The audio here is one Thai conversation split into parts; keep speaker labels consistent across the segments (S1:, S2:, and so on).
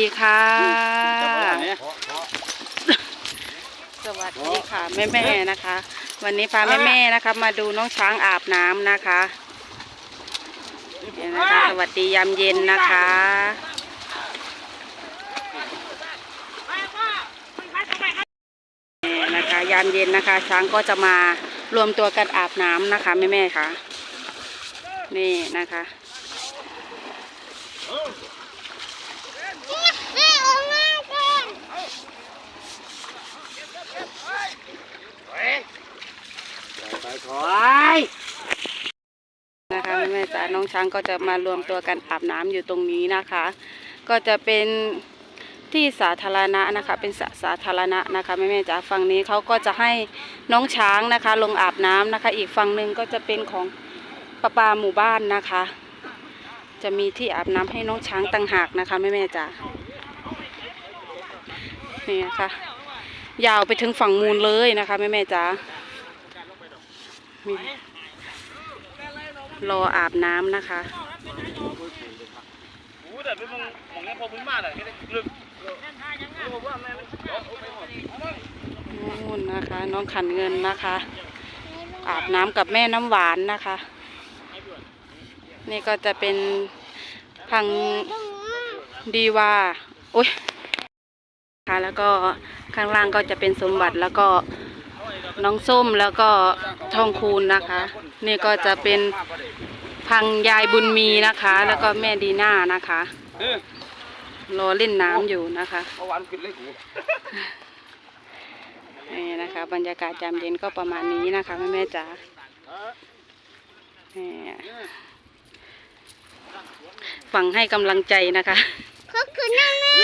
S1: สวัสดีค่ะ สวัสดีค่ะแม่แม่ๆนะคะ วันนี้พาแม่แม่ๆนะคะ มาดูน้องช้างอาบน้ำนะคะเดี๋ยวนะคะสวัสดียามเย็นนะคะนี่นะคะ ยามเย็นนะคะ ช้างก็จะมารวมตัวกันอาบน้ำนะคะแม่แม่ๆค่ะ นี่นะคะ
S2: แม่ออกมาก่อน
S3: ไป ถอย
S1: นะคะแม่จ๋าน้องช้างก็จะมารวมตัวกันอาบน้ำอยู่ตรงนี้นะคะ ก็จะเป็นที่สาธารณะนะคะเป็นสระสาธารณะนะคะแม่แม่จ๋าฝั่งนี้เขาก็จะให้น้องช้างนะคะ ลงอาบน้ำนะคะ อีกฝั่งหนึ่งก็จะเป็นของประปาหมู่บ้านนะคะ จะมีที่อาบน้ำให้น้องช้างต่างหากนะคะแม่แม่จ๋านี่นะคะยาวไปถึงฝั่งมูลเลยนะคะแม่แม่จ๋า รออาบน้ำนะคะ
S3: โอ้แต่เป็นมองมองนี้พอพื้นมากเลยไม่ได้ลึกผมว่าแม่มันไปหมด
S1: นู่นนะคะ น้องขันเงินนะคะ อาบน้ำกับแม่น้ำหวานนะคะ นี่ก็จะเป็นพังดีวาโอ้ยค่ะแล้วก็ข้างล่างก็จะเป็นสมบัติแล้วก็ น้องส้มแล้วก็ทองคูณนะคะ นี่ก็จะเป็นพังยายบุญมีนะคะ แล้วก็แม่ดีน่านะคะรอเล่นน้ำอยู่นะคะ
S3: นี่นะ
S1: คะ บรรยากาศยามเย็นก็ประมาณนี้นะคะแม่แม่จ๋านี่ฟังให้กำลังใจนะคะ
S2: เขาคือนั่งนะ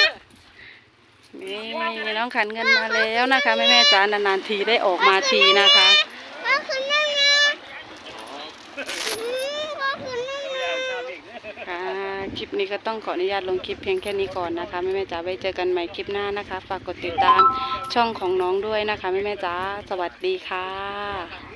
S1: นี่น้องขันเงินมาแล้วนะคะแม่แม่จ๋านานๆทีได้ออกมาทีนะคะ
S2: เขาคือนั่งนะอืมเขาคือนั่งน
S1: ค่ะคลิปนี้ก็ต้องขออนุญาตลงคลิปเพียงแค่นี้ก่อนนะคะแม่แม่จ๋าไว้เจอกันใหม่คลิปหน้านะคะ ฝากกดติดตามช่องของน้องด้วยนะคะแม่แม่จ๋าสวัสดีค่ะ